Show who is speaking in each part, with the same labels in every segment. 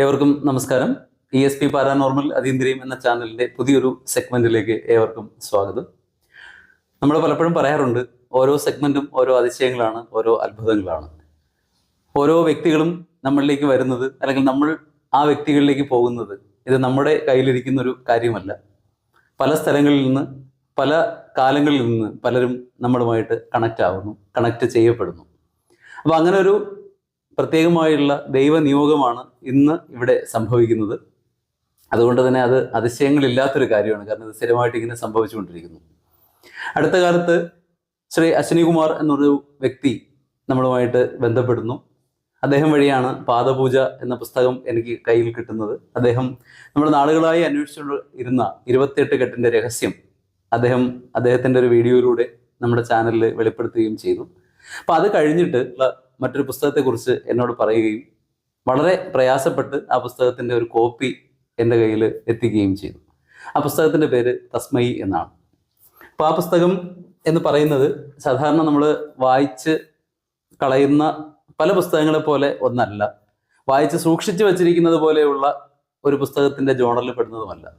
Speaker 1: ഏവർക്കും നമസ്കാരം. E S P paranormal അതീന്ദ്രിയം എന്ന ചാനലിന്റെ പുതിയൊരു സെഗ്മെന്റിലേക്ക് ഏവർക്കും സ്വാഗതം. നമ്മൾ പലപ്പോഴും പറയാറുണ്ട് ഓരോ സെഗ്മെന്റും ഓരോ അതിശയങ്ങളാണ് ഓരോ അത്ഭുതങ്ങളാണ്. ഓരോ വ്യക്തികളും നമ്മളിലേക്ക് വരുന്നത് അല്ലെങ്കിൽ നമ്മൾ ആ വ്യക്തികളിലേക്ക് പോകുന്നത് ഇത് നമ്മുടെ കയ്യിലിരിക്കുന്ന ഒരു കാര്യമല്ല. പല സ്ഥലങ്ങളിൽ നിന്ന് പല കാലങ്ങളിൽ നിന്ന് പലരും നമ്മളുമായിട്ട് കണക്റ്റ് ആവുന്നു കണക്റ്റ് ചെയ്യപ്പെടുന്നു. അപ്പോൾ അങ്ങനെ ഒരു പ്രത്യേകമായുള്ള ദൈവനിയോഗമാണ് ഇന്ന് ഇവിടെ സംഭവിക്കുന്നത്. അതുകൊണ്ട് തന്നെ അത് അതിശയങ്ങളില്ലാത്തൊരു കാര്യമാണ്. കാരണം ഇത് സ്ഥിരമായിട്ട് ഇങ്ങനെ സംഭവിച്ചുകൊണ്ടിരിക്കുന്നു. അടുത്ത കാലത്ത് ശ്രീ അശ്വിനികുമാർ എന്നൊരു വ്യക്തി നമ്മളുമായിട്ട് ബന്ധപ്പെടുന്നു. അദ്ദേഹം വഴിയാണ് പാദപൂജ എന്ന പുസ്തകം എനിക്ക് കയ്യിൽ കിട്ടുന്നത്. അദ്ദേഹം നമ്മൾ നാളുകളായി അന്വേഷിച്ചു ഇരുന്ന ഇരുപത്തിയെട്ട് കെട്ടിന്റെ രഹസ്യം അദ്ദേഹം അദ്ദേഹത്തിന്റെ ഒരു വീഡിയോയിലൂടെ നമ്മുടെ ചാനലിൽ വെളിപ്പെടുത്തുകയും ചെയ്തു. അപ്പോൾ അത് കഴിഞ്ഞിട്ട് മറ്റൊരു പുസ്തകത്തെക്കുറിച്ച് എന്നോട് പറയുകയും വളരെ പ്രയാസപ്പെട്ട് ആ പുസ്തകത്തിന്റെ ഒരു കോപ്പി എന്റെ കയ്യിൽ എത്തിക്കുകയും ചെയ്തു. ആ പുസ്തകത്തിന്റെ പേര് തസ്മയി എന്നാണ്. അപ്പോൾ ആ പുസ്തകം എന്ന് പറയുന്നത് സാധാരണ നമ്മൾ വായിച്ച് കളയുന്ന പല പുസ്തകങ്ങളെ പോലെ ഒന്നല്ല. വായിച്ച് സൂക്ഷിച്ചു വച്ചിരിക്കുന്നത് പോലെയുള്ള ഒരു പുസ്തകത്തിന്റെ ജോണറിൽ പെടുന്നതുമല്ല.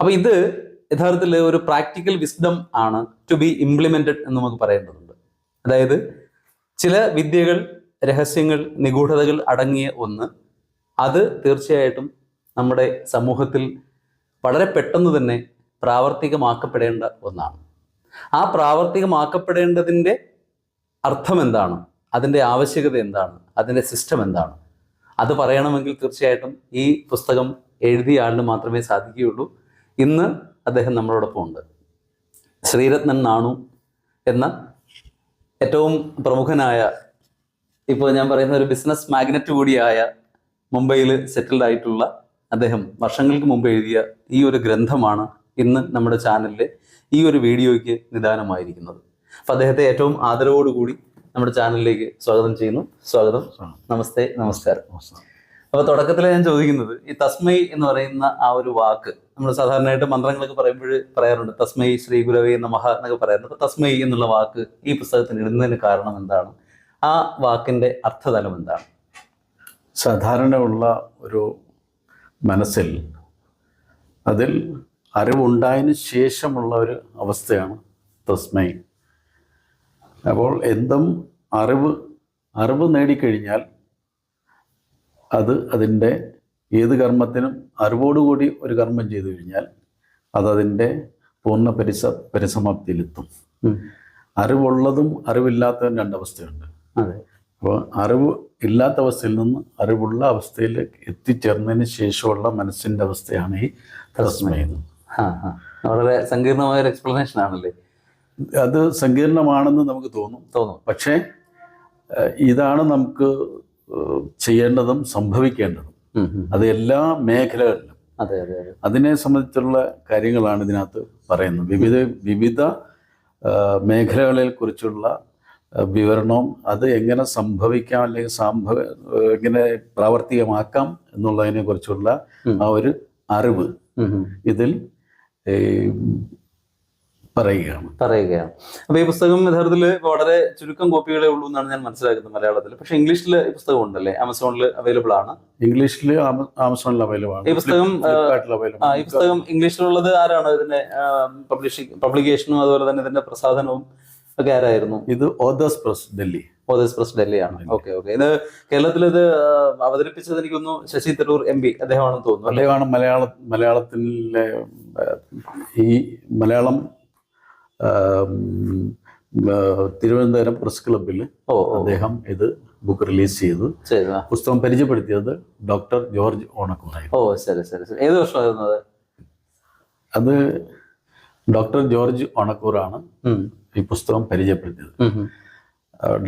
Speaker 1: അപ്പോൾ ഇത് യഥാർത്ഥത്തിൽ ഒരു പ്രാക്ടിക്കൽ വിസ്ഡം ആണ് ടു ബി ഇംപ്ലിമെന്റഡ് എന്ന് നമുക്ക് പറയേണ്ടതുണ്ട്. അതായത് ചില വിദ്യകൾ രഹസ്യങ്ങൾ നിഗൂഢതകൾ അടങ്ങിയ ഒന്ന്. അത് തീർച്ചയായിട്ടും നമ്മുടെ സമൂഹത്തിൽ വളരെ പെട്ടെന്ന് തന്നെ പ്രാവർത്തികമാക്കപ്പെടേണ്ട ഒന്നാണ്. ആ പ്രാവർത്തികമാക്കപ്പെടേണ്ടതിന്റെ അർത്ഥം എന്താണ്? അതിന്റെ ആവശ്യകത എന്താണ്? അതിന്റെ സിസ്റ്റം എന്താണ്? അത് പറയണമെങ്കിൽ തീർച്ചയായിട്ടും ഈ പുസ്തകം എഴുതിയ ആളിന് മാത്രമേ സാധിക്കുകയുള്ളൂ. ഇന്ന് അദ്ദേഹം നമ്മളോടൊപ്പം ഉണ്ട് ശ്രീരത്നൻ നാണു എന്ന ഏറ്റവും പ്രമുഖനായ ഇപ്പോൾ ഞാൻ പറയുന്ന ഒരു ബിസിനസ് മാഗ്നറ്റ് കൂടിയായ മുംബൈയിൽ സെറ്റിൽഡ് ആയിട്ടുള്ള അദ്ദേഹം വർഷങ്ങൾക്ക് മുമ്പ് എഴുതിയ ഈ ഒരു ഗ്രന്ഥമാണ് ഇന്ന് നമ്മുടെ ചാനലിലെ ഈ ഒരു വീഡിയോയ്ക്ക് നിദാനമായിരിക്കുന്നത്. അപ്പം അദ്ദേഹത്തെ ഏറ്റവും ആദരവോടുകൂടി നമ്മുടെ ചാനലിലേക്ക് സ്വാഗതം ചെയ്യുന്നു. സ്വാഗതം. നമസ്തേ. നമസ്കാരം. അപ്പോൾ തുടക്കത്തിൽ ഞാൻ ചോദിക്കുന്നത് ഈ തസ്മൈ എന്ന് പറയുന്ന ആ ഒരു വാക്ക് നമ്മൾ സാധാരണയായിട്ട് മന്ത്രങ്ങളൊക്കെ പറയുമ്പോൾ പറയാറുണ്ട് തസ്മൈ ശ്രീ ഗുരവേ എന്ന നമഹ എന്നൊക്കെ പറയാറുണ്ട് അപ്പോൾ തസ്മൈ എന്നുള്ള വാക്ക് ഈ പുസ്തകത്തിന് ഇടുന്നതിന് കാരണം എന്താണ്? ആ വാക്കിന്റെ അർത്ഥതലം എന്താണ്?
Speaker 2: സാധാരണ ഉള്ള ഒരു മനസ്സിൽ അതിൽ അറിവുണ്ടായതിനു ശേഷമുള്ള ഒരു അവസ്ഥയാണ് തസ്മൈ. അപ്പോൾ എന്തും അറിവ് അറിവ് നേടിക്കഴിഞ്ഞാൽ അത് അതിന്റെ ഏത് കർമ്മത്തിനും അറിവോടുകൂടി ഒരു കർമ്മം ചെയ്തു കഴിഞ്ഞാൽ അതതിന്റെ പൂർണ പരിസ പരിസമാപ്തിയിലെത്തും. അറിവുള്ളതും അറിവില്ലാത്തതും രണ്ടവസ്ഥയുണ്ട് അപ്പോൾ അറിവ് ഇല്ലാത്ത അവസ്ഥയിൽ നിന്ന് അറിവുള്ള അവസ്ഥയിലേക്ക് എത്തിച്ചേർന്നതിന് ശേഷമുള്ള മനസ്സിന്റെ അവസ്ഥയാണ് ഈ
Speaker 1: ആ വളരെ സങ്കീർണമായ ഒരു എക്സ്പ്ലനേഷൻ ആണല്ലേ?
Speaker 2: അത് സങ്കീർണമാണെന്ന് നമുക്ക് തോന്നും.
Speaker 1: തോന്നും.
Speaker 2: പക്ഷേ ഇതാണ് നമുക്ക് ചെയ്യേണ്ടതും സംഭവിക്കേണ്ടതും. അത് എല്ലാ മേഖലകളിലും.
Speaker 1: അതെ അതെ അതെ.
Speaker 2: അതിനെ സംബന്ധിച്ചുള്ള കാര്യങ്ങളാണ് ഇതിനകത്ത് പറയുന്നത്. വിവിധ വിവിധ മേഖലകളെ കുറിച്ചുള്ള ഏഹ്, വിവരണവും അത് എങ്ങനെ സംഭവിക്കാം അല്ലെങ്കിൽ സംഭവ എങ്ങനെ പ്രാവർത്തികമാക്കാം എന്നുള്ളതിനെ കുറിച്ചുള്ള ആ ഒരു അറിവ്. ഇതിൽ പറയുകയാണ്.
Speaker 1: പറയുകയാണ്. അപ്പൊ ഈ പുസ്തകം യഥാർത്ഥത്തിൽ വളരെ ചുരുക്കം കോപ്പികളെ ഉള്ളൂ എന്നാണ് ഞാൻ മനസ്സിലാക്കുന്നത് മലയാളത്തിൽ. പക്ഷെ ഇംഗ്ലീഷിൽ ഈ പുസ്തകം ഉണ്ടല്ലേ? ആമസോണിൽ അവൈലബിൾ ആണ്.
Speaker 2: ഇംഗ്ലീഷിൽ ആമസോണിൽ അവൈലബിൾ ആണ്.
Speaker 1: ഈ പുസ്തകം, ഈ പുസ്തകം ഇംഗ്ലീഷിലുള്ളത് ആരാണ്? ഇതിന്റെ പബ്ലിഷിംഗ് പബ്ലിക്കേഷനും അതുപോലെ തന്നെ ഇതിന്റെ പ്രസാധനവും ഒക്കെ ആരായിരുന്നു?
Speaker 2: ഇത് authors press Delhi
Speaker 1: authors press ഡൽഹിയാണ് okay okay. ഇത് കേരളത്തിൽ ഇത് അവതരിപ്പിച്ചത് എനിക്കൊന്നു ശശി തരൂർ എം പി അദ്ദേഹമാണെന്ന് തോന്നുന്നു
Speaker 2: അദ്ദേഹമാണ് മലയാള മലയാളത്തിലെ ഈ മലയാളം തിരുവനന്തപുരം പ്രസ് ക്ലബിൽ അദ്ദേഹം ഇത് ബുക്ക് റിലീസ് ചെയ്തു. പുസ്തകം പരിചയപ്പെടുത്തിയത് ഡോക്ടർ ജോർജ് ഓണക്കുറായി
Speaker 1: ഓ ശരി ശരി ശരി. ഏത് വർഷമായിരുന്നു അത്
Speaker 2: അത് ഡോക്ടർ ജോർജ് ഓണക്കൂറാണ്. ഈ പുസ്തകം പരിചയപ്പെടുത്തിയത്.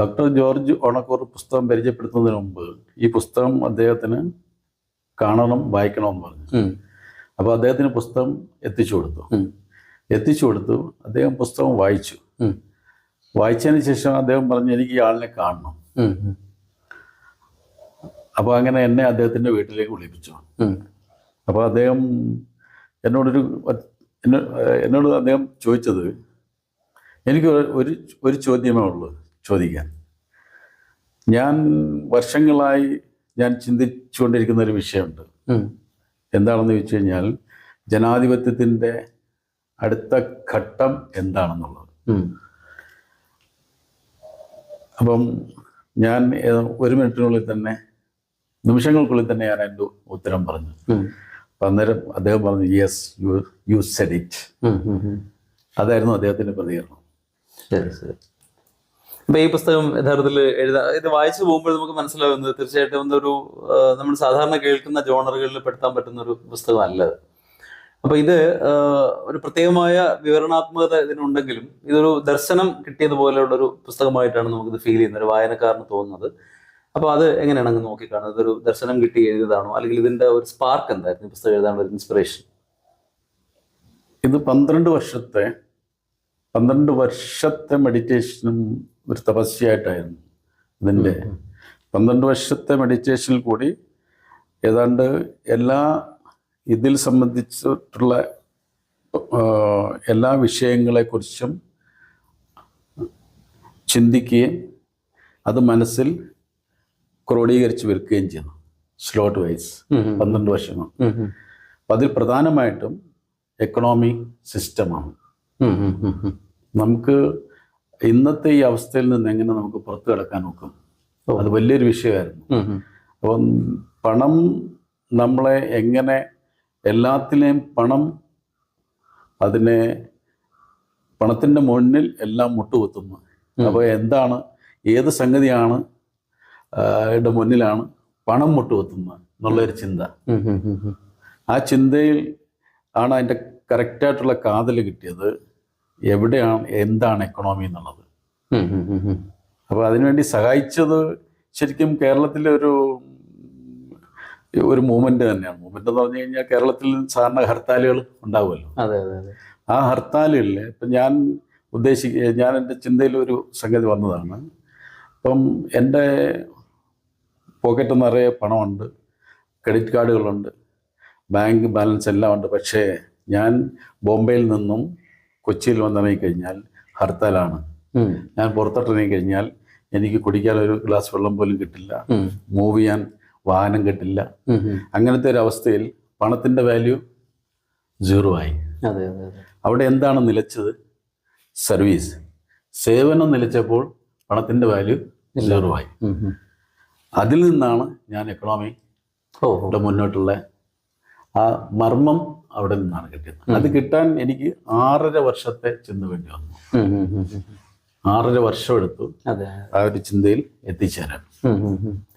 Speaker 2: ഡോക്ടർ ജോർജ് ഓണക്കൂർ പുസ്തകം പരിചയപ്പെടുത്തുന്നതിന് മുമ്പ് ഈ പുസ്തകം അദ്ദേഹത്തിന് കാണണം വായിക്കണമെന്ന് പറഞ്ഞു.
Speaker 1: അപ്പൊ
Speaker 2: അപ്പോൾ അദ്ദേഹത്തിന് പുസ്തകം എത്തിച്ചു കൊടുത്തു. എത്തിച്ചു കൊടുത്തു. അദ്ദേഹം പുസ്തകം വായിച്ചു. വായിച്ചതിന് ശേഷം അദ്ദേഹം പറഞ്ഞു എനിക്ക് ഈ ആളിനെ കാണണം. അപ്പോൾ അങ്ങനെ എന്നെ അദ്ദേഹത്തിന്റെ വീട്ടിലേക്ക് വിളിപ്പിച്ചു. അപ്പോൾ അദ്ദേഹം എന്നോടൊരു എന്നോ- എന്നോട് അദ്ദേഹം ചോദിച്ചത് എനിക്ക് ഒരു- ഒരു ഒരു ചോദ്യമേ ഉള്ളൂ ചോദിക്കാൻ. ഞാൻ വർഷങ്ങളായി ഞാൻ ചിന്തിച്ചുകൊണ്ടിരിക്കുന്ന ഒരു വിഷയമുണ്ട്. എന്താണെന്ന് ചോദിച്ചു കഴിഞ്ഞാൽ ജനാധിപത്യത്തിന്റെ അടുത്ത ഘട്ടം എന്താണെന്നുള്ളത്. അപ്പം ഞാൻ ഒരു മിനിറ്റിനുള്ളിൽ തന്നെ നിമിഷങ്ങൾക്കുള്ളിൽ തന്നെ ഞാൻ എന്റെ ഉത്തരം പറഞ്ഞു. അപ്പം അന്നേരം അദ്ദേഹം പറഞ്ഞു yes you you said it. അതായിരുന്നു അദ്ദേഹത്തിന്റെ പ്രതികരണം.
Speaker 1: ശരി ശരി. അപ്പൊ ഈ പുസ്തകം യഥാർത്ഥത്തിൽ എഴുതാ ഇത് വായിച്ചു പോകുമ്പോൾ നമുക്ക് മനസ്സിലാവുന്നത് തീർച്ചയായിട്ടും എന്തൊരു നമ്മൾ സാധാരണ കേൾക്കുന്ന ജോണറുകളിൽ പെടുത്താൻ പറ്റുന്ന ഒരു പുസ്തകമല്ല അപ്പൊ ഇത് ഒരു പ്രത്യേകമായ വിവരണാത്മകത ഇതിനുണ്ടെങ്കിലും ഇതൊരു ദർശനം കിട്ടിയതുപോലെയുള്ള ഒരു പുസ്തകമായിട്ടാണ് നമുക്കിത് ഫീൽ ചെയ്യുന്നത്. ഒരു വായനക്കാരന് തോന്നുന്നത്. അപ്പൊ അത് എങ്ങനെയാണ് അങ്ങ് നോക്കിക്കാണുന്നത്? ഇതൊരു ദർശനം കിട്ടി എഴുതിയതാണോ? അല്ലെങ്കിൽ ഇതിന്റെ ഒരു സ്പാർക്ക് എന്തായിരുന്നു? ഈ പുസ്തകം എഴുതാനുള്ള ഒരു ഇൻസ്പിറേഷൻ
Speaker 2: ഇത് പന്ത്രണ്ട് വർഷത്തെ പന്ത്രണ്ട് വർഷത്തെ മെഡിറ്റേഷനും ഒരു തപസ്യയായിട്ടായിരുന്നു ഇതിന്റെ പന്ത്രണ്ട് വർഷത്തെ മെഡിറ്റേഷനിൽ കൂടി ഏതാണ്ട് എല്ലാ ഇതിൽ സംബന്ധിച്ചിട്ടുള്ള എല്ലാ വിഷയങ്ങളെക്കുറിച്ചും ചിന്തിക്കുകയും അത് മനസ്സിൽ ക്രോഡീകരിച്ച് വെക്കുകയും ചെയ്യുന്നു. സ്ലോട്ട് വൈസ് പന്ത്രണ്ട് വർഷങ്ങൾ. അപ്പം അതിൽ പ്രധാനമായിട്ടും എക്കണോമി സിസ്റ്റമാണ്. നമുക്ക് ഇന്നത്തെ ഈ അവസ്ഥയിൽ നിന്ന് എങ്ങനെ നമുക്ക് പുറത്തു കിടക്കാൻ നോക്കും? അത് വലിയൊരു വിഷയമായിരുന്നു. അപ്പം പണം നമ്മളെ എങ്ങനെ എല്ലാത്തിലെയും പണം അതിനെ പണത്തിന്റെ മുന്നിൽ എല്ലാം മുട്ടുകുത്തുന്നു. അപ്പോൾ എന്താണ്? ഏത് സംഗതിയാണ് മുന്നിലാണ് പണം മുട്ടുകുത്തുന്നത് എന്നുള്ളൊരു ചിന്ത. ആ ചിന്തയിൽ ആണ് അതിന്റെ കറക്റ്റായിട്ടുള്ള കാതൽ കിട്ടിയത്. എവിടെയാണ് എന്താണ് എക്കണോമി എന്നുള്ളത്. അപ്പോൾ അതിനുവേണ്ടി സഹായിച്ചത് ശരിക്കും കേരളത്തിലെ ഒരു ഒരു മൂവ്മെന്റ് തന്നെയാണ്. മൂവ്മെന്റ് എന്ന് പറഞ്ഞു കഴിഞ്ഞാൽ കേരളത്തിൽ സാധാരണ ഹർത്താലുകൾ ഉണ്ടാവുമല്ലോ.
Speaker 1: അതെ അതെ അതെ.
Speaker 2: ആ ഹർത്താലുകളിൽ ഇപ്പം ഞാൻ ഉദ്ദേശിക്ക ഞാൻ എന്റെ ചിന്തയിൽ ഒരു സംഗതി വന്നതാണ്. ഇപ്പം എന്റെ പോക്കറ്റ് നിറയെ പണമുണ്ട് ക്രെഡിറ്റ് കാർഡുകളുണ്ട് ബാങ്ക് ബാലൻസ് എല്ലാം ഉണ്ട്. പക്ഷേ ഞാൻ ബോംബെയിൽ നിന്നും കൊച്ചിയിൽ വന്നിറങ്ങി കഴിഞ്ഞാൽ ഹർത്താലാണ് ഞാൻ പുറത്തോട്ടിറങ്ങി കഴിഞ്ഞാൽ എനിക്ക് കുടിക്കാൻ ഒരു ഗ്ലാസ് വെള്ളം പോലും കിട്ടില്ല. മൂവ് ചെയ്യാൻ വാഹനം കിട്ടില്ല. അങ്ങനത്തെ ഒരു അവസ്ഥയിൽ പണത്തിന്റെ വാല്യൂ സീറോ ആയി. അവിടെ എന്താണ് നിലച്ചത്? സർവീസ് സേവനം നിലച്ചപ്പോൾ പണത്തിന്റെ വാല്യൂ സീറോ ആയി. അതിൽ നിന്നാണ് ഞാൻ എക്കണോമി മുന്നോട്ടുള്ള ആ മർമ്മം അവിടെ നിന്നാണ് കിട്ടിയത്. അത് കിട്ടാൻ എനിക്ക് ആറര വർഷത്തെ ചിന്ത വേണ്ടി വന്നു. ആറര വർഷം എടുത്തു.
Speaker 1: അതെ.
Speaker 2: ആ ഒരു ചിന്തയിൽ എത്തിച്ചേരാൻ.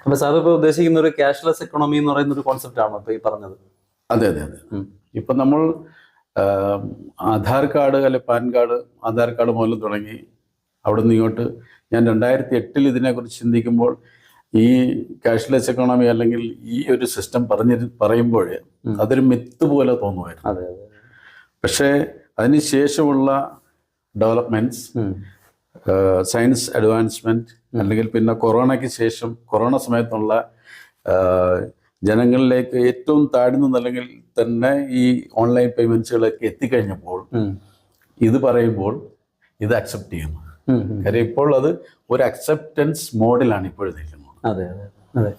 Speaker 1: അപ്പൊ സാർ ഇപ്പൊ ഉദ്ദേശിക്കുന്ന ഒരു ക്യാഷ്ലെസ് എക്കണോമി എന്ന് പറയുന്ന ഒരു കോൺസെപ്റ്റ് ആണോ ഇപ്പൊ ഈ പറഞ്ഞത്?
Speaker 2: അതെ അതെ അതെ. ഇപ്പൊ നമ്മൾ ആധാർ കാർഡ് അല്ലെ പാൻ കാർഡ് ആധാർ കാർഡ് മുതൽ തുടങ്ങി അവിടെ നിന്ന് ഇങ്ങോട്ട് ഞാൻ രണ്ടായിരത്തി എട്ടിൽ ഇതിനെക്കുറിച്ച് ചിന്തിക്കുമ്പോൾ ഈ ക്യാഷ്ലെസ് എക്കണോമി അല്ലെങ്കിൽ ഈ ഒരു സിസ്റ്റം പറഞ്ഞ പറയുമ്പോൾ അതൊരു മിത്ത് പോലെ തോന്നുമായിരുന്നു.
Speaker 1: അതെ അതെ.
Speaker 2: പക്ഷേ അതിനുശേഷമുള്ള ഡെവലപ്മെന്റ്സ്
Speaker 1: ഉം.
Speaker 2: സയൻസ് അഡ്വാൻസ്മെന്റ് അല്ലെങ്കിൽ പിന്നെ കൊറോണയ്ക്ക് ശേഷം കൊറോണ സമയത്തുള്ള ജനങ്ങളിലേക്ക് ഏറ്റവും താഴ്ന്ന നിലയിൽ തന്നെ ഈ ഓൺലൈൻ പേയ്മെന്റ്സുകളൊക്കെ എത്തിക്കഴിഞ്ഞപ്പോൾ. ഇത് പറയുമ്പോൾ ഇത് അക്സെപ്റ്റ് ചെയ്യുന്നു. കാര്യം ഇപ്പോൾ അത് ഒരു അക്സെപ്റ്റൻസ് മോഡിലാണ് ഇപ്പോഴത്തേക്കുന്നത്
Speaker 1: അതെ അതെ അതെ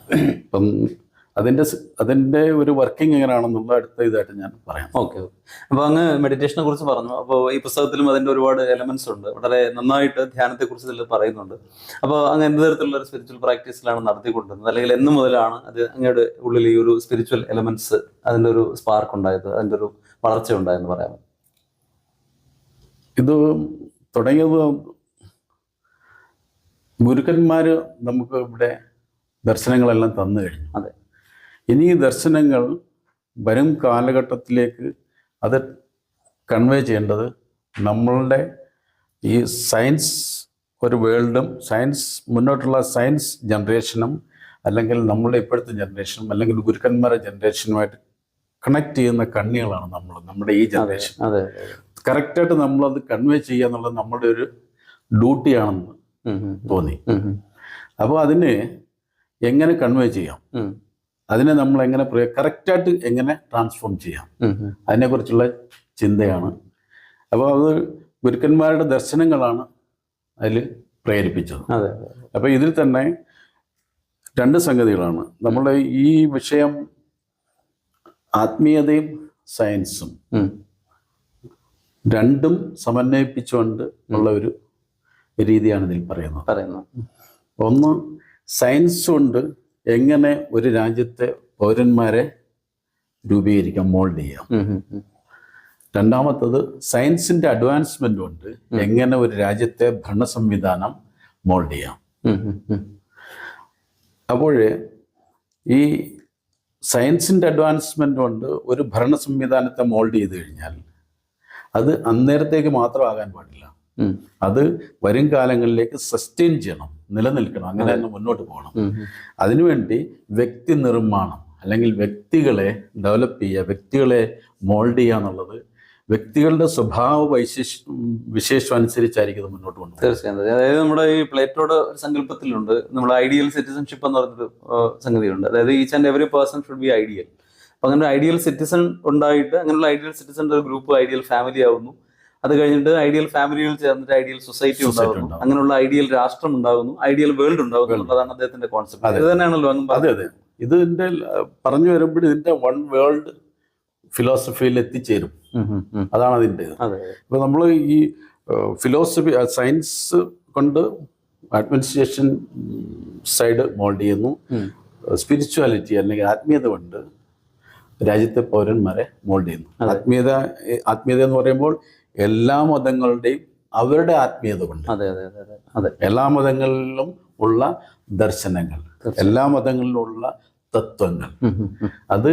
Speaker 2: അപ്പം അതിന്റെ അതിന്റെ ഒരു വർക്കിംഗ് എങ്ങനെയാണെന്നുള്ള അടുത്ത ഇതായിട്ട് ഞാൻ പറയാം.
Speaker 1: Okay okay. അപ്പൊ അങ്ങ് മെഡിറ്റേഷനെ കുറിച്ച് പറഞ്ഞു. അപ്പോൾ ഈ പുസ്തകത്തിലും അതിന്റെ ഒരുപാട് എലമെന്റ്സ് ഉണ്ട്. വളരെ നന്നായിട്ട് ധ്യാനത്തെ കുറിച്ച് ഇതിൽ പറയുന്നുണ്ട്. അപ്പോൾ അങ്ങ് എന്ത് തരത്തിലുള്ള ഒരു സ്പിരിച്വൽ പ്രാക്ടീസിലാണ് നടത്തിക്കൊണ്ടിരുന്നത്? അല്ലെങ്കിൽ എന്ന് മുതലാണ് അത് അങ്ങയുടെ ഉള്ളിൽ ഈ ഒരു സ്പിരിച്വൽ എലമെന്റ്സ് അതിന്റെ ഒരു സ്പാർക്ക് ഉണ്ടായത് അതിന്റെ ഒരു വളർച്ച ഉണ്ടായെന്ന് പറയാമോ
Speaker 2: ഇത് തുടങ്ങിയത് ഗുരുക്കന്മാർ നമുക്ക് ഇവിടെ ദർശനങ്ങളെല്ലാം തന്നു കഴിഞ്ഞു.
Speaker 1: അതെ.
Speaker 2: ഇനി ഈ ദർശനങ്ങൾ വരും കാലഘട്ടത്തിലേക്ക് അത് കൺവേ ചെയ്യേണ്ടത് നമ്മളുടെ ഈ സയൻസ് ഒരു വേൾഡും സയൻസ് മുന്നോട്ടുള്ള സയൻസ് ജനറേഷനും അല്ലെങ്കിൽ നമ്മളുടെ ഇപ്പോഴത്തെ ജനറേഷനും അല്ലെങ്കിൽ ഗുരുക്കന്മാരുടെ ജനറേഷനുമായിട്ട് കണക്ട് ചെയ്യുന്ന കണ്ണികളാണ് നമ്മൾ നമ്മുടെ ഈ ജനറേഷൻ കറക്റ്റായിട്ട് നമ്മളത് കൺവേ ചെയ്യുക എന്നുള്ളത് നമ്മുടെ ഒരു ഡ്യൂട്ടിയാണെന്ന് തോന്നി. അപ്പോൾ അതിന് എങ്ങനെ കൺവേ ചെയ്യാം? അതിനെ നമ്മൾ എങ്ങനെ കറക്റ്റായിട്ട് എങ്ങനെ ട്രാൻസ്ഫോം ചെയ്യാം. അതിനെക്കുറിച്ചുള്ള ചിന്തയാണ്. അപ്പോൾ അത് ഗുരുക്കന്മാരുടെ ദർശനങ്ങളാണ് അതിൽ പ്രേരിപ്പിച്ചത്. അപ്പോൾ ഇതിൽ തന്നെ രണ്ട് സംഗതികളാണ്. നമ്മുടെ ഈ വിഷയം ആത്മീയതയും സയൻസും രണ്ടും സമന്വയിപ്പിച്ചുകൊണ്ട് ഉള്ള ഒരു രീതിയാണ് ഇതിൽ പറയുന്നത്.
Speaker 1: പറയുന്നത്.
Speaker 2: ഒന്ന് സയൻസ് കൊണ്ട് എങ്ങനെ ഒരു രാജ്യത്തെ പൗരന്മാരെ രൂപീകരിക്കാം മോൾഡ് ചെയ്യാം. രണ്ടാമത്തത് സയൻസിന്റെ അഡ്വാൻസ്മെന്റ് കൊണ്ട് എങ്ങനെ ഒരു രാജ്യത്തെ ഭരണ സംവിധാനം മോൾഡ് ചെയ്യാം. അപ്പോൾ ഈ സയൻസിന്റെ അഡ്വാൻസ്മെന്റ് കൊണ്ട് ഒരു ഭരണ സംവിധാനത്തെ മോൾഡ് ചെയ്ത് കഴിഞ്ഞാൽ അത് അന്നേരത്തേക്ക് മാത്രമാകാൻ പാടില്ല അത് വരും കാലങ്ങളിലേക്ക് സസ്റ്റെയിൻ ചെയ്യണം നിലനിൽക്കണം അങ്ങനെ തന്നെ മുന്നോട്ട് പോകണം. അതിനുവേണ്ടി വ്യക്തി നിർമ്മാണം അല്ലെങ്കിൽ വ്യക്തികളെ ഡെവലപ്പ് ചെയ്യുക വ്യക്തികളെ മോൾഡ് ചെയ്യുക എന്നുള്ളത് വ്യക്തികളുടെ സ്വഭാവ വൈശിഷ് വിശേഷം അനുസരിച്ചായിരിക്കും മുന്നോട്ട് കൊണ്ടുപോകുന്നത്.
Speaker 1: തീർച്ചയായും. അതായത് നമ്മുടെ ഈ പ്ലേറ്റോയുടെ ഒരു സങ്കല്പത്തിലുണ്ട് നമ്മുടെ ഐഡിയൽ സിറ്റിസൺഷിപ്പ് എന്ന് പറഞ്ഞൊരു സംഗതിയുണ്ട്. അതായത് each and every person should be ideal അപ്പൊ അങ്ങനെ ഐഡിയൽ സിറ്റിസൺ ഉണ്ടായിട്ട് അങ്ങനെയുള്ള ഐഡിയൽ സിറ്റിസൺ ഒരു ഗ്രൂപ്പ് ഐഡിയൽ ഫാമിലി ആവുന്നു. അത് കഴിഞ്ഞിട്ട് ഐഡിയൽ ഫാമിലിയിൽ ചേർന്നിട്ട് ഐഡിയൽ സൊസൈറ്റി
Speaker 2: ഉണ്ടാവും
Speaker 1: ഉണ്ടാകുന്നു അങ്ങനെയുള്ള ഐഡിയൽ രാഷ്ട്രം ഉണ്ടാകുന്നു ഐഡിയൽ വേൾഡ് ഉണ്ടാകുന്നു അതാണ് അദ്ദേഹത്തിന്റെ കോൺസെപ്റ്റ്
Speaker 2: അതെ.
Speaker 1: ഇത് തന്നെയാണല്ലോ അങ്ങ്
Speaker 2: അതെ അതെ. ഇതിന്റെ പറഞ്ഞു വരുമ്പോൾ ഇതിന്റെ വൺ വേൾഡ് ഫിലോസഫിയിൽ എത്തിച്ചേരും. അതാണ്
Speaker 1: അതിന്റെ
Speaker 2: ഇപ്പൊ നമ്മൾ ഈ ഫിലോസഫി സയൻസ് കൊണ്ട് അഡ്മിനിസ്ട്രേഷൻ സൈഡ് മോൾഡ് ചെയ്യുന്നു. സ്പിരിച്വാലിറ്റി അല്ലെങ്കിൽ ആത്മീയത കൊണ്ട് രാജ്യത്തെ പൗരന്മാരെ മോൾഡ് ചെയ്യുന്നു. ആത്മീയത ആത്മീയത എന്ന് പറയുമ്പോൾ എല്ലാ മതങ്ങളുടെയും അവരുടെ ആത്മീയത കൊണ്ട്.
Speaker 1: അതെ അതെ അതെ അതെ
Speaker 2: എല്ലാ മതങ്ങളിലും ഉള്ള ദർശനങ്ങൾ എല്ലാ മതങ്ങളിലും ഉള്ള തത്വങ്ങൾ. അത്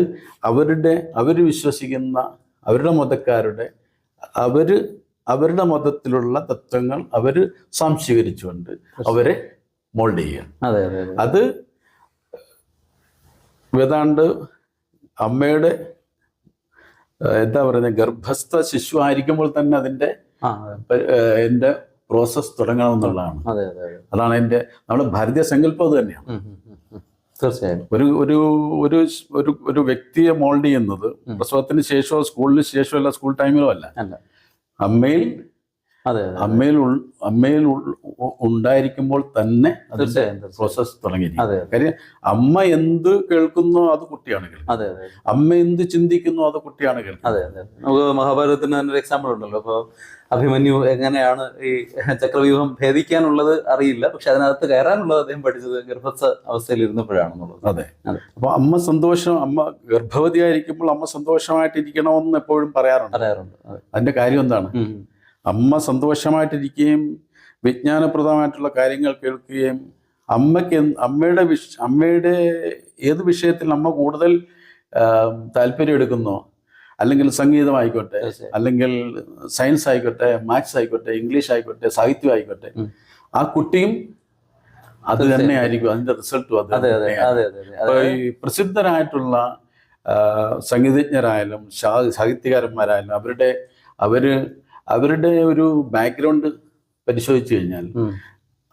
Speaker 2: അവരുടെ അവർ വിശ്വസിക്കുന്ന അവരുടെ മതക്കാരുടെ അവർ അവരുടെ മതത്തിലുള്ള തത്വങ്ങൾ അവർ സംശീകരിച്ചുകൊണ്ട് അവരെ മോൾഡ് ചെയ്യുക.
Speaker 1: അതെ
Speaker 2: വേദാണ്ട് അമ്മയുടെ എന്താ പറയുന്നത് ഗർഭസ്ഥ ശിശു ആയിരിക്കുമ്പോൾ തന്നെ അതിന്റെ
Speaker 1: എന്റെ പ്രോസസ്
Speaker 2: തുടങ്ങണം എന്നുള്ളതാണ് തുടങ്ങണമെന്നുള്ളതാണ്.
Speaker 1: അതെ അതെ അതെ.
Speaker 2: അതാണ് എന്റെ നമ്മുടെ ഭാരതീയ സങ്കല്പം അത് തന്നെയാണ്.
Speaker 1: തീർച്ചയായും.
Speaker 2: ഒരു ഒരു ഒരു ഒരു ഒരു വ്യക്തിയെ മോൾഡ് ചെയ്യുന്നത് പ്രസവത്തിന് ശേഷമോ സ്കൂളിന് ശേഷമോ അല്ല സ്കൂൾ ടൈമിലോ അല്ല. അമ്മയിൽ
Speaker 1: അതെ
Speaker 2: അമ്മയിൽ അമ്മയിൽ ഉണ്ടായിരിക്കുമ്പോൾ തന്നെ അതിന്റെ പ്രോസസ് തുടങ്ങി
Speaker 1: അതെ
Speaker 2: കാര്യം അമ്മ എന്ത് കേൾക്കുന്നോ അത് കുട്ടിയാണ് കേൾക്കുന്നത്.
Speaker 1: അതെ അതെ
Speaker 2: അമ്മ എന്ത് ചിന്തിക്കുന്നോ അത് കുട്ടിയാണ് കേൾക്കുന്നത്.
Speaker 1: അതെ അതെ നമുക്ക് മഹാഭാരതത്തിന് തന്നെ ഒരു എക്സാമ്പിൾ ഉണ്ടല്ലോ. അപ്പോൾ അഭിമന്യു എങ്ങനെയാണ് ഈ ചക്രവ്യൂഹം ഭേദിക്കാനുള്ളത് അറിയില്ല. പക്ഷെ അതിനകത്ത് കയറാനുള്ളത് അദ്ദേഹം പഠിച്ചത് ഗർഭസ്ഥ അവസ്ഥയിൽ ഇരുന്നപ്പോഴാണെന്നുള്ളത്
Speaker 2: അതെ. അപ്പൊ അമ്മ സന്തോഷം അമ്മ ഗർഭവതിയായിരിക്കുമ്പോൾ അമ്മ സന്തോഷമായിട്ടിരിക്കണമെന്ന് എപ്പോഴും പറയാറുണ്ട്.
Speaker 1: പറയാറുണ്ട്.
Speaker 2: അതിന്റെ കാര്യം എന്താണ്. അമ്മ സന്തോഷമായിട്ടിരിക്കുകയും വിജ്ഞാനപ്രദമായിട്ടുള്ള കാര്യങ്ങൾ കേൾക്കുകയും അമ്മയ്ക്ക് അമ്മയുടെ വിഷ അമ്മയുടെ ഏത് വിഷയത്തിൽ അമ്മ കൂടുതൽ താല്പര്യം എടുക്കുന്നോ? അല്ലെങ്കിൽ സംഗീതമായിക്കോട്ടെ അല്ലെങ്കിൽ സയൻസ് ആയിക്കോട്ടെ മാത്സ് ആയിക്കോട്ടെ ഇംഗ്ലീഷ് ആയിക്കോട്ടെ സാഹിത്യം ആയിക്കോട്ടെ ആ കുട്ടിയും അത് തന്നെ ആയിരിക്കും അതിന്റെ റിസൾട്ടും അത് അപ്പൊ ഈ പ്രസിദ്ധരായിട്ടുള്ള സംഗീതജ്ഞരായാലും സാഹിത്യകാരന്മാരായാലും അവരുടെ അവർ അവരുടെ ഒരു ബാക്ക്ഗ്രൗണ്ട് പരിശോധിച്ചു കഴിഞ്ഞാൽ.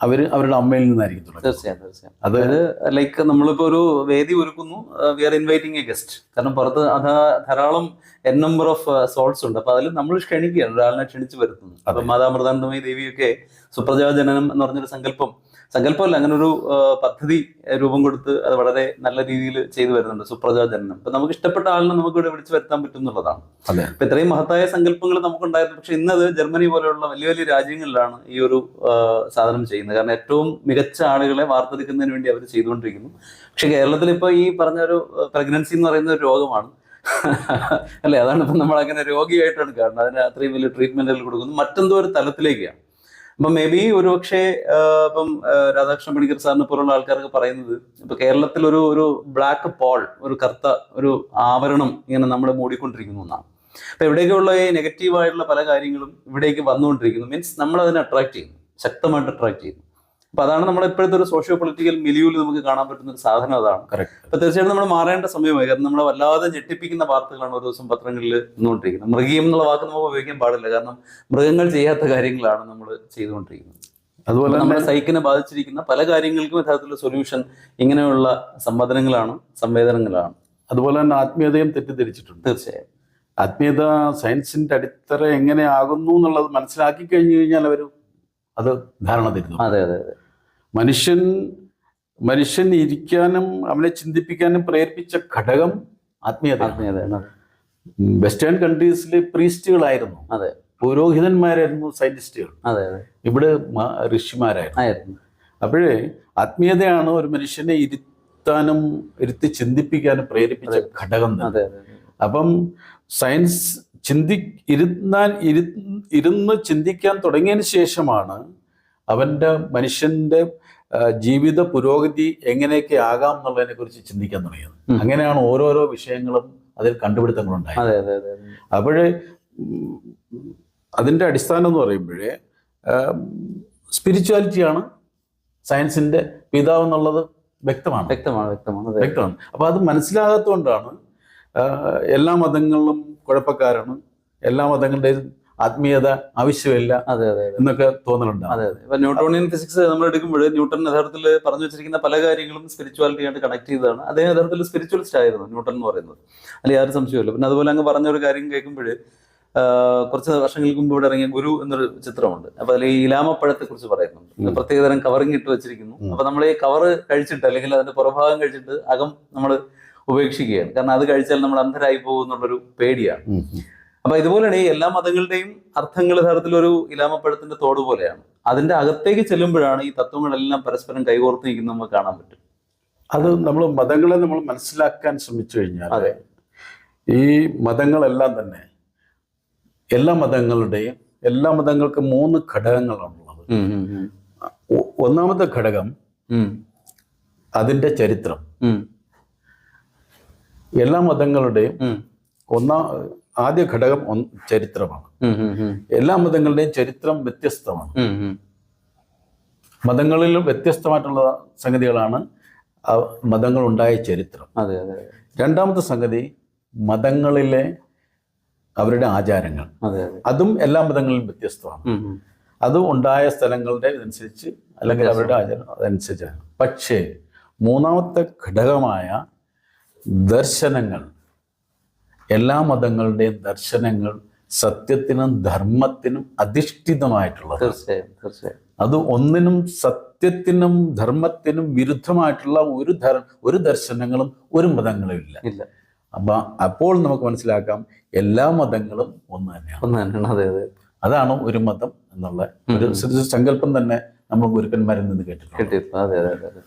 Speaker 2: അവർ അവരുടെ അമ്മയിൽ നിന്നായിരിക്കും
Speaker 1: തീർച്ചയായും തീർച്ചയായും. അതായത് ലൈക്ക് നമ്മളിപ്പോ ഒരു വേദി ഒരുക്കുന്നു we are inviting a guest കാരണം പുറത്ത് അത് ധാരാളം എൻ നമ്പർ ഓഫ് സോൾസ് ഉണ്ട്. അപ്പൊ അതിൽ നമ്മൾ ക്ഷണിക്കുകയാണ് ഒരാളിനെ ക്ഷണിച്ചു വരുത്തുന്നു അപ്പൊ മാതാമൃതാനന്ദമയ ദേവിയൊക്കെ സുപ്രജാ ജനനം എന്ന് പറഞ്ഞൊരു സങ്കല്പം സങ്കല്പമല്ല അങ്ങനെ ഒരു പദ്ധതി രൂപം കൊടുത്ത് അത് വളരെ നല്ല രീതിയിൽ ചെയ്തു വരുന്നുണ്ട് സുപ്രജാ ജനനം അപ്പൊ നമുക്ക് ഇഷ്ടപ്പെട്ട ആളിനെ നമുക്ക് ഇവിടെ വിളിച്ചു വരുത്താൻ പറ്റും എന്നുള്ളതാണ്. അപ്പൊ ഇത്രയും മഹത്തായ സങ്കല്പങ്ങൾ നമുക്കുണ്ടായിരുന്നു. പക്ഷെ ഇന്നത് ജർമ്മനി പോലെയുള്ള വലിയ വലിയ രാജ്യങ്ങളിലാണ് ഈ ഒരു സാധനം ചെയ്യുന്നത്. കാരണം ഏറ്റവും മികച്ച ആളുകളെ വാർത്തെടുക്കുന്നതിന് വേണ്ടി അവർ ചെയ്തുകൊണ്ടിരിക്കുന്നു. പക്ഷെ കേരളത്തിൽ ഇപ്പൊ ഈ പറഞ്ഞ ഒരു പ്രഗ്നൻസി എന്ന് പറയുന്ന ഒരു രോഗമാണ്. അല്ലെ? അതാണ് ഇപ്പൊ നമ്മൾ അങ്ങനെ രോഗിയായിട്ടാണ് കാണുന്നത്. അതിന് അത്രയും വലിയ ട്രീറ്റ്മെന്റുകൾ കൊടുക്കുന്നു. മറ്റെന്തോ ഒരു തലത്തിലേക്കാണ്. അപ്പൊ മേ ബി ഒരുപക്ഷെ പക്ഷേ ഇപ്പം രാധാകൃഷ്ണൻ രാധാകൃഷ്ണ പണിക്കർ സാറിനെ പോലുള്ള ആൾക്കാരൊക്കെ പറയുന്നത് ഇപ്പൊ കേരളത്തിൽ ഒരു ഒരു ബ്ലാക്ക് പോൾ ഒരു കറുത്ത ഒരു ആവരണം ഇങ്ങനെ നമ്മൾ മൂടിക്കൊണ്ടിരിക്കുന്നു എന്നാണ്. അപ്പൊ ഇവിടേക്കുള്ള ഈ നെഗറ്റീവ് ആയിട്ടുള്ള പല കാര്യങ്ങളും ഇവിടേക്ക് വന്നുകൊണ്ടിരിക്കുന്നു. മീൻസ് നമ്മൾ അതിനെ അട്രാക്ട് ചെയ്യുന്നു. ശക്തമായിട്ട് അട്രാക്ട് ചെയ്യുന്നു. അപ്പൊ അതാണ് നമ്മുടെ ഇപ്പോഴത്തെ ഒരു സോഷ്യോ പൊളിറ്റിക്കൽ മിലിയൂൽ നമുക്ക് കാണാൻ പറ്റുന്ന ഒരു സാധനം അതാണ്. അപ്പൊ തീർച്ചയായിട്ടും നമ്മൾ മാറേണ്ട സമയമായി. കാരണം നമ്മളെ വല്ലാതെ ഞെട്ടിപ്പിക്കുന്ന വാർത്തകളാണ് ഓരോ ദിവസം പത്രങ്ങളിൽ വന്നുകൊണ്ടിരിക്കുന്നത്. മൃഗീയം എന്നുള്ള വാക്ക് നമുക്ക് ഉപയോഗിക്കാൻ പാടില്ല. കാരണം മൃഗങ്ങൾ ചെയ്യാത്ത കാര്യങ്ങളാണ് നമ്മൾ ചെയ്തുകൊണ്ടിരിക്കുന്നത്.
Speaker 2: അതുപോലെ
Speaker 1: നമ്മുടെ സൈക്കിനെ ബാധിച്ചിരിക്കുന്ന പല കാര്യങ്ങൾക്കും യഥാർത്ഥത്തിലുള്ള സൊല്യൂഷൻ ഇങ്ങനെയുള്ള സംവദനങ്ങളാണ് സംവേദനങ്ങളാണ്.
Speaker 2: അതുപോലെ തന്നെ ആത്മീയതയും തെറ്റിദ്ധരിച്ചിട്ടുണ്ട്.
Speaker 1: തീർച്ചയായും.
Speaker 2: ആത്മീയത സയൻസിന്റെ അടിത്തറ എങ്ങനെ ആകുന്നു എന്നുള്ളത് മനസ്സിലാക്കി കഴിഞ്ഞു കഴിഞ്ഞാൽ അവർ അത് ധാരണ തരുന്നു.
Speaker 1: അതെ അതെ അതെ.
Speaker 2: മനുഷ്യൻ മനുഷ്യൻ ഇരിക്കാനും അവനെ ചിന്തിപ്പിക്കാനും പ്രേരിപ്പിച്ച ഘടകം ആത്മീയത
Speaker 1: ആത്മീയത
Speaker 2: വെസ്റ്റേൺ കൺട്രീസിൽ പ്രീസ്റ്റുകളായിരുന്നു.
Speaker 1: അതെ.
Speaker 2: പുരോഹിതന്മാരായിരുന്നു സയന്റിസ്റ്റുകൾ.
Speaker 1: അതെ അതെ.
Speaker 2: ഇവിടെ ഋഷിമാരായിരുന്നു. അപ്പോഴേ ആത്മീയതയാണ് ഒരു മനുഷ്യനെ ഇരുത്താനും ഇരുത്തി ചിന്തിപ്പിക്കാനും പ്രേരിപ്പിച്ച ഘടകം. അപ്പം സയൻസ് ചിന്തി ഇരുന്നാൽ ഇരു ഇരുന്ന് ചിന്തിക്കാൻ തുടങ്ങിയതിന് ശേഷമാണ് അവന്റെ മനുഷ്യന്റെ ജീവിത പുരോഗതി എങ്ങനെയൊക്കെ ആകാം എന്നുള്ളതിനെ കുറിച്ച് ചിന്തിക്കാൻ തുടങ്ങിയത്. അങ്ങനെയാണ് ഓരോരോ വിഷയങ്ങളും അതിൽ കണ്ടുപിടുത്തങ്ങളുണ്ടായത്.
Speaker 1: അതെ അതെ അതെ. അതെ.
Speaker 2: അപ്പോഴേ അതിന്റെ അടിസ്ഥാനം എന്ന് പറയുമ്പോഴേ സ്പിരിച്വാലിറ്റിയാണ് സയൻസിന്റെ പിതാവ് എന്നുള്ളത് വ്യക്തമാണ്.
Speaker 1: വ്യക്തമാണ് വ്യക്തമാണ്
Speaker 2: വ്യക്തമാണ്. അപ്പോൾ അത് മനസ്സിലാകാത്തതുകൊണ്ടാണ് എല്ലാ മതങ്ങളിലും കുഴപ്പക്കാരാണ്. എല്ലാ മതങ്ങളുടെയും ആത്മീയത ആവശ്യമില്ല
Speaker 1: അതെ അതെ അതെ.
Speaker 2: എന്നൊക്കെ തോന്നലുണ്ട്.
Speaker 1: അതെ അതെ. ഇപ്പൊ ന്യൂട്ടോണിയൻ ഫിസിക്സ് നമ്മൾ എടുക്കുമ്പോൾ ന്യൂട്ടൺ യഥാർത്ഥത്തിൽ പറഞ്ഞു വെച്ചിരിക്കുന്ന പല കാര്യങ്ങളും സ്പിരിച്വാലിറ്റി ആയിട്ട് കണക്ട് ചെയ്തതാണ്. അദ്ദേഹം യഥാർത്ഥത്തിൽ സ്പിരിച്വലിസ്റ്റ് ആയിരുന്നു ന്യൂട്ടൺ എന്ന് പറയുന്നത്. അല്ലെങ്കിൽ ആരും സംശയമില്ല പിന്നെ അതുപോലെ അങ്ങ് പറഞ്ഞ ഒരു കാര്യം കേൾക്കുമ്പോൾ കുറച്ച് വർഷങ്ങൾക്ക് മുമ്പ് ഇവിടെ ഇറങ്ങിയ ഗുരു എന്നൊരു ചിത്രമുണ്ട്. അപ്പൊ അതിൽ ഈ ഇലാമപ്പഴത്തെ കുറിച്ച് പറയുന്നുണ്ട്. പ്രത്യേകതരം കവറിങ് ഇട്ട് വെച്ചിരിക്കുന്നു. അപ്പൊ നമ്മൾ ഈ കവർ കഴിച്ചിട്ട് അല്ലെങ്കിൽ അതിന്റെ പുറഭാഗം കഴിച്ചിട്ട് അകം നമ്മൾ ഉപേക്ഷിക്കുകയാണ്. കാരണം അത് കഴിച്ചാൽ നമ്മൾ അന്ധരായി പോകും എന്നുള്ളൊരു പേടിയാണ്. അപ്പൊ ഇതുപോലെയാണ് ഈ എല്ലാ മതങ്ങളുടെയും അർത്ഥങ്ങൾ യഥാർത്ഥത്തിൽ ഒരു ഇലാമപ്പഴത്തിന്റെ തോട് പോലെയാണ്. അതിന്റെ അകത്തേക്ക് ചെല്ലുമ്പോഴാണ് ഈ തത്വങ്ങളെല്ലാം പരസ്പരം കൈകോർത്ത് നിൽക്കുന്നത് നമുക്ക് കാണാൻ പറ്റും.
Speaker 2: അത് നമ്മൾ മതങ്ങളെ നമ്മൾ മനസ്സിലാക്കാൻ ശ്രമിച്ചു കഴിഞ്ഞാൽ
Speaker 1: അതെ.
Speaker 2: ഈ മതങ്ങളെല്ലാം തന്നെ എല്ലാ മതങ്ങളുടെയും എല്ലാ മതങ്ങൾക്കും മൂന്ന് ഘടകങ്ങളാണുള്ളത്. ഒന്നാമത്തെ ഘടകം അതിന്റെ ചരിത്രം. എല്ലാ മതങ്ങളുടെയും ഒന്നാം ആദ്യ ഘടകം ഒന്ന് ചരിത്രമാണ്. എല്ലാ മതങ്ങളുടെയും ചരിത്രം വ്യത്യസ്തമാണ്. മതങ്ങളിലും വ്യത്യസ്തമായിട്ടുള്ള സംഗതികളാണ് മതങ്ങൾ മതങ്ങളുണ്ടായ ചരിത്രം.
Speaker 1: അതെ അതെ
Speaker 2: രണ്ടാമത്തെ സംഗതി മതങ്ങളിലെ അവരുടെ ആചാരങ്ങൾ.
Speaker 1: അതെ
Speaker 2: എല്ലാ മതങ്ങളിലും വ്യത്യസ്തമാണ്. അത് ഉണ്ടായ സ്ഥലങ്ങളുടെ ഇതനുസരിച്ച് അല്ലെങ്കിൽ അവരുടെ ആചാരം അതനുസരിച്ചാണ്. പക്ഷേ മൂന്നാമത്തെ ഘടകമായ ദർശനങ്ങൾ എല്ലാ മതങ്ങളുടെയും ദർശനങ്ങൾ സത്യത്തിനും ധർമ്മത്തിനും അധിഷ്ഠിതമായിട്ടുള്ളത്
Speaker 1: തീർച്ചയായും തീർച്ചയായും.
Speaker 2: അത് ഒന്നിനും സത്യത്തിനും ധർമ്മത്തിനും വിരുദ്ധമായിട്ടുള്ള ഒരു ധർ ഒരു ദർശനങ്ങളും ഒരു മതങ്ങളും ഇല്ല.
Speaker 1: ഇല്ല.
Speaker 2: അപ്പൊ അപ്പോൾ നമുക്ക് മനസ്സിലാക്കാം എല്ലാ മതങ്ങളും ഒന്ന് തന്നെയാണ്.
Speaker 1: ഒന്ന് തന്നെയാണ്. അതെ അതെ.
Speaker 2: അതാണ് ഒരു മതം എന്നുള്ള ഒരു സങ്കല്പം തന്നെ നമ്മൾ ഗുരുക്കന്മാരിൽ നിന്ന് കേട്ടിട്ടുണ്ട്.
Speaker 1: അതെ അതെ അതെ അതെ.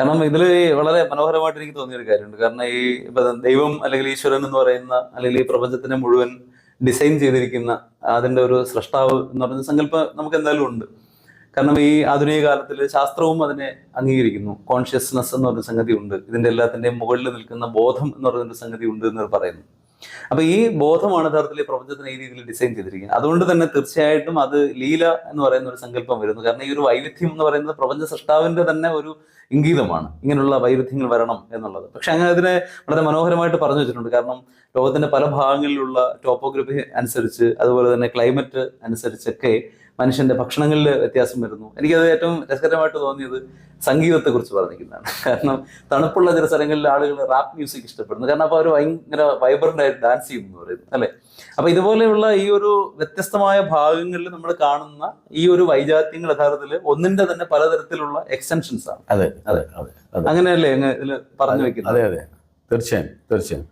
Speaker 1: കാരണം ഇതിൽ വളരെ മനോഹരമായിട്ട് എനിക്ക് തോന്നിയൊരു കാര്യമുണ്ട്. കാരണം ഈ ദൈവം അല്ലെങ്കിൽ ഈശ്വരൻ എന്ന് പറയുന്ന അല്ലെങ്കിൽ ഈ പ്രപഞ്ചത്തിനെ മുഴുവൻ ഡിസൈൻ ചെയ്തിരിക്കുന്ന അതിന്റെ ഒരു സൃഷ്ടാവ് എന്ന് പറയുന്ന സങ്കല്പം നമുക്ക് എന്തായാലും ഉണ്ട്. കാരണം ഈ ആധുനിക കാലത്തിൽ ശാസ്ത്രവും അതിനെ അംഗീകരിക്കുന്നു. കോൺഷ്യസ്നെസ് എന്ന് പറയുന്ന സംഗതി ഉണ്ട്. ഇതിന്റെ എല്ലാത്തിന്റെയും മുകളിൽ നിൽക്കുന്ന ബോധം എന്ന് പറയുന്ന സംഗതി ഉണ്ട് എന്ന് പറയുന്നു. അപ്പൊ ഈ ബോധമാണ് യഥാർത്ഥത്തിൽ പ്രപഞ്ചത്തിന് ഈ രീതിയിൽ ഡിസൈൻ ചെയ്തിരിക്കുന്നത്. അതുകൊണ്ട് തന്നെ തീർച്ചയായിട്ടും അത് ലീല എന്ന് പറയുന്ന ഒരു സങ്കല്പം വരുന്നു. കാരണം ഈ ഒരു വൈവിധ്യം എന്ന് പറയുന്നത് പ്രപഞ്ച സൃഷ്ടാവിന്റെ തന്നെ ഒരു ഇംഗീതമാണ്. ഇങ്ങനെയുള്ള വൈരുദ്ധ്യങ്ങൾ വരണം എന്നുള്ളത്. പക്ഷെ അങ്ങനെ അതിനെ വളരെ മനോഹരമായിട്ട് പറഞ്ഞു വെച്ചിട്ടുണ്ട്. കാരണം ലോകത്തിന്റെ പല ഭാഗങ്ങളിലുള്ള ടോപ്പോഗ്രഫി അനുസരിച്ച് അതുപോലെ തന്നെ ക്ലൈമറ്റ് അനുസരിച്ചൊക്കെ മനുഷ്യന്റെ ഭക്ഷണങ്ങളിൽ വ്യത്യാസം വരുന്നു. എനിക്കത് ഏറ്റവും രസകരമായിട്ട് തോന്നിയത് സംഗീതത്തെ കുറിച്ച് പറഞ്ഞിരിക്കുന്നതാണ്. കാരണം തണുപ്പുള്ള ചില സ്ഥലങ്ങളിൽ ആളുകൾ റാപ്പ് മ്യൂസിക് ഇഷ്ടപ്പെടുന്നു. കാരണം അപ്പോൾ അവർ ഭയങ്കര വൈബ്രന്റ് ആയിട്ട് ഡാൻസ് ചെയ്യുന്നു എന്ന് പറയുന്നു അല്ലെ? അപ്പൊ ഇതുപോലെയുള്ള ഈ ഒരു വ്യത്യസ്തമായ ഭാഗങ്ങളിൽ നമ്മൾ കാണുന്ന ഈ ഒരു വൈജാത്യങ്ങൾ യഥാർത്ഥത്തിൽ ഒന്നിന്റെ തന്നെ പലതരത്തിലുള്ള എക്സ്റ്റൻഷൻസ് ആണ്.
Speaker 2: അതെ അതെ അതെ അതെ.
Speaker 1: അങ്ങനെയല്ലേ അങ്ങ് ഇതിൽ പറഞ്ഞു വെക്കുന്നത്?
Speaker 2: അതെ അതെ. തീർച്ചയായും തീർച്ചയായും.